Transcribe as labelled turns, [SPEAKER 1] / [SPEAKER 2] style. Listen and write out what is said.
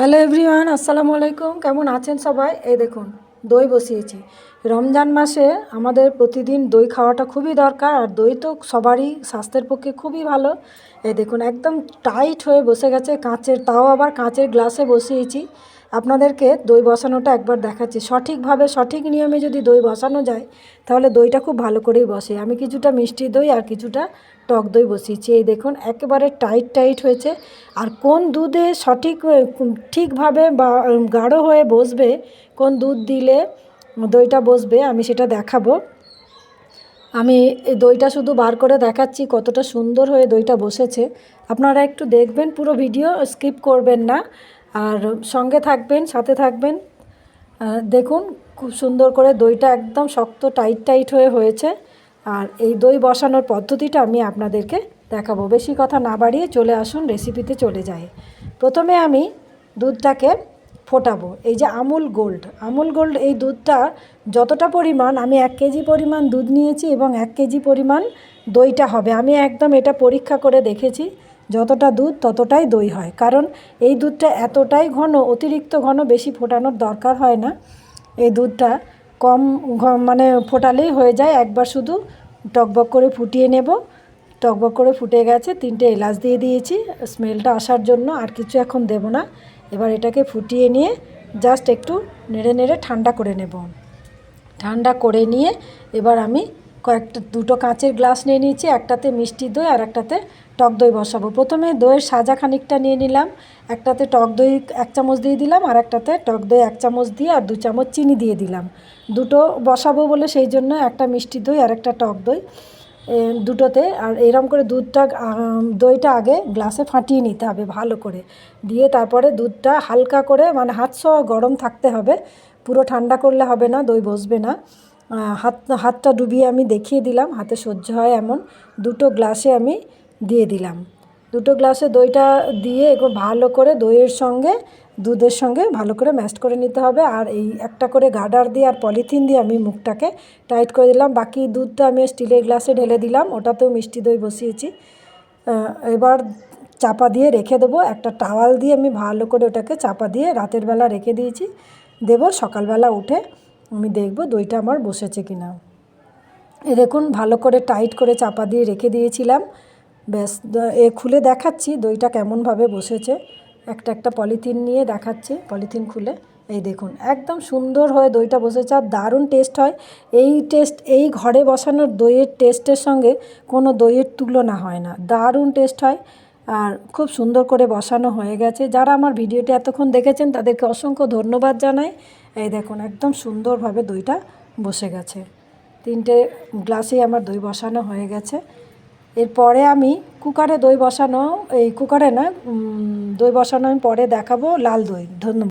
[SPEAKER 1] Hello everyone, আসসালামু আলাইকুম। কেমন আছেন সবাই? এই দেখুন, দই বসিয়েছি। রমজান মাসে আমাদের প্রতিদিন দই খাওয়াটা খুবই দরকার, আর দই তো সবারই স্বাস্থ্যের পক্ষে খুবই ভালো। এই দেখুন, একদম টাইট হয়ে বসে গেছে কাঁচের, তাও আবার কাঁচের গ্লাসে বসিয়েছি। আপনাদেরকে দই বসানোটা একবার দেখাচ্ছি। সঠিকভাবে, সঠিক নিয়মে যদি দই বসানো যায়, তাহলে দইটা খুব ভালো করেই বসে। আমি কিছুটা মিষ্টি দই আর কিছুটা টক দই বসিয়েছি। এই দেখুন, একেবারে টাইট টাইট হয়েছে। আর কোন দুধে সঠিক ঠিকভাবে বা গাঢ় হয়ে বসবে, কোন দুধ দিলে দইটা বসবে, আমি সেটা দেখাবো। আমি দইটা শুধু বার করে দেখাচ্ছি কতটা সুন্দর হয়ে দইটা বসেছে। আপনারা একটু দেখবেন, পুরো ভিডিও স্কিপ করবেন না। আর সঙ্গে থাকবেন, সাথে থাকবেন। দেখুন, খুব সুন্দর করে দইটা একদম শক্ত, টাইট টাইট হয়ে হয়েছে। আর এই দই বসানোর পদ্ধতিটা আমি আপনাদেরকে দেখাবো। বেশি কথা না বাড়িয়ে চলে আসুন রেসিপিতে চলে যাই। প্রথমে আমি দুধটাকে ফোটাবো। এই যে আমুল গোল্ড আমুল গোল্ড এই দুধটা যতটা পরিমাণ, আমি এক কেজি পরিমাণ দুধ নিয়েছি এবং এক কেজি পরিমাণ দইটা হবে। আমি একদম এটা পরীক্ষা করে দেখেছি। যতটা দুধ ততটাই দই হয়। কারণ এই দুধটা এতটাই ঘন, অতিরিক্ত ঘন বেশি ফোটানোর দরকার হয় না। এই দুধটা কম মানে ফোটালেই হয়ে যায়। একবার শুধু টকবক করে ফুটিয়ে নেব। টকবক করে ফুটে গেছে, তিনটে এলাচ দিয়ে দিয়েছি। স্মেলটা আসার জন্য আর কিছু এখন দেব না। এবার এটাকে ফুটিয়ে নিয়ে জাস্ট একটু নেড়ে নেড়ে ঠান্ডা করে নেব। ঠান্ডা করে নিয়ে এবার আমি কয়েকটা, দুটো কাঁচের গ্লাস নিয়ে নিয়েছি, একটাতে মিষ্টি দই আর একটাতে টক দই বসাবো। প্রথমে দইয়ের সাজা খানিকটা নিয়ে নিলাম, একটাতে টক দই এক চামচ দিয়ে দিলাম আর একটাতে টক দই এক চামচ দিয়ে আর দু চামচ চিনি দিয়ে দিলাম। দুটো বসাবো বলে সেই জন্য একটা মিষ্টি দই আর একটা টক দই। দুটোতে আর এরম করে দুধটা দইটা আগে গ্লাসে ফাটিয়ে নিতে হবে ভালো করে। দিয়ে তারপরে দুধটা হালকা করে মানে হাত সহ গরম থাকতে হবে, পুরো ঠান্ডা করলে হবে না, দই বসবে না। হাত, হাতটা ডুবিয়ে আমি দেখিয়ে দিলাম, হাতে সহ্য হয় এমন। দুটো গ্লাসে আমি দিয়ে দিলাম। দুটো গ্লাসে দইটা দিয়ে একটু ভালো করে দইয়ের সঙ্গে, দুধের সঙ্গে ভালো করে ম্যাশ করে নিতে হবে। আর এই একটা করে গার্ডার দিয়ে আর পলিথিন দিয়ে আমি মুখটাকে টাইট করে দিলাম। বাকি দুধটা আমি স্টিলের গ্লাসে ঢেলে দিলাম, ওটাতেও মিষ্টি দই বসিয়েছি। এবার চাপা দিয়ে রেখে দেবো। একটা টাওয়াল দিয়ে আমি ভালো করে ওটাকে চাপা দিয়ে রাতের বেলা রেখে দিয়েছি। দেবো সকালবেলা উঠে। আমি দেখব দইটা আমার বসেছে কি না এ দেখুন, ভালো করে টাইট করে চাপা দিয়ে রেখে দিয়েছিলাম। ব্যাস এ খুলে দেখাচ্ছি দইটা কেমনভাবে বসেছে। একটা একটা পলিথিন নিয়ে দেখাচ্ছি, পলিথিন খুলে। এই দেখুন, একদম সুন্দর হয়ে দইটা বসেছে আর দারুণ টেস্ট হয়। এই টেস্ট এই ঘরে বসানোর দইয়ের টেস্টের সঙ্গে কোনো দইয়ের তুলনা হয় না। দারুণ টেস্ট হয়। আর খুব সুন্দর করে বসানো হয়ে গেছে। যারা আমার ভিডিওটি এতক্ষণ দেখেছেন, তাদেরকে অসংখ্য ধন্যবাদ জানাই। এই দেখুন, একদম সুন্দরভাবে দইটা বসে গেছে। তিনটে গ্লাসেই আমার দই বসানো হয়ে গেছে। এরপরে আমি কুকারে দই বসানো, এই কুকারে না দই বসানো আমি পরে দেখাবো, লাল দই। ধন্যবাদ।